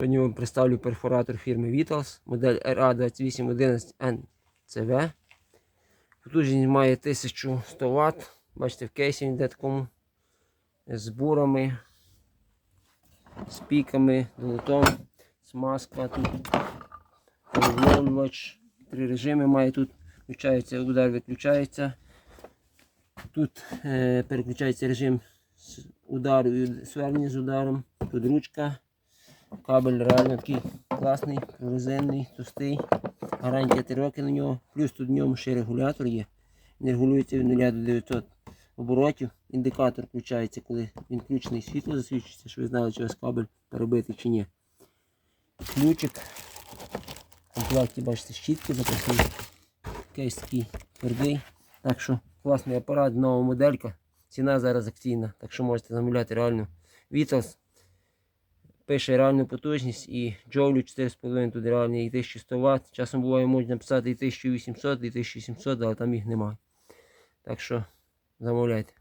Сьогодні вам представлю перфоратор фірми Vitals, модель RA2811NCV. Потужність має 1100 Вт. Бачите, в кейсі він йде такому з бурами, з піками, долотом, смазка, тут відновлювач, три режими має тут, включається удар, виключається. Тут е, переключається режим з удару і свернення з ударом. Тут ручка. Кабель реально такий класний, прорезинний, товстий. Гарантія 3 роки на нього. Плюс тут в ньому ще регулятор є. Він регулюється від 0 до 900 оборотів. Індикатор включається, коли він включений світло засвідчується, що ви знали, чи у вас кабель перебитий чи ні. Ключик. В комплекті бачите щітки запасні. Кейс такий твердий. Так що класний апарат, нова моделька. Ціна зараз акційна, так що можете замовляти реально. Vitals пише реальну потужність і джоулю 4,5 тут реальні і 1100 Вт. Часом буває можна написати і 1800, і 1700, але там їх немає. Так що замовляйте.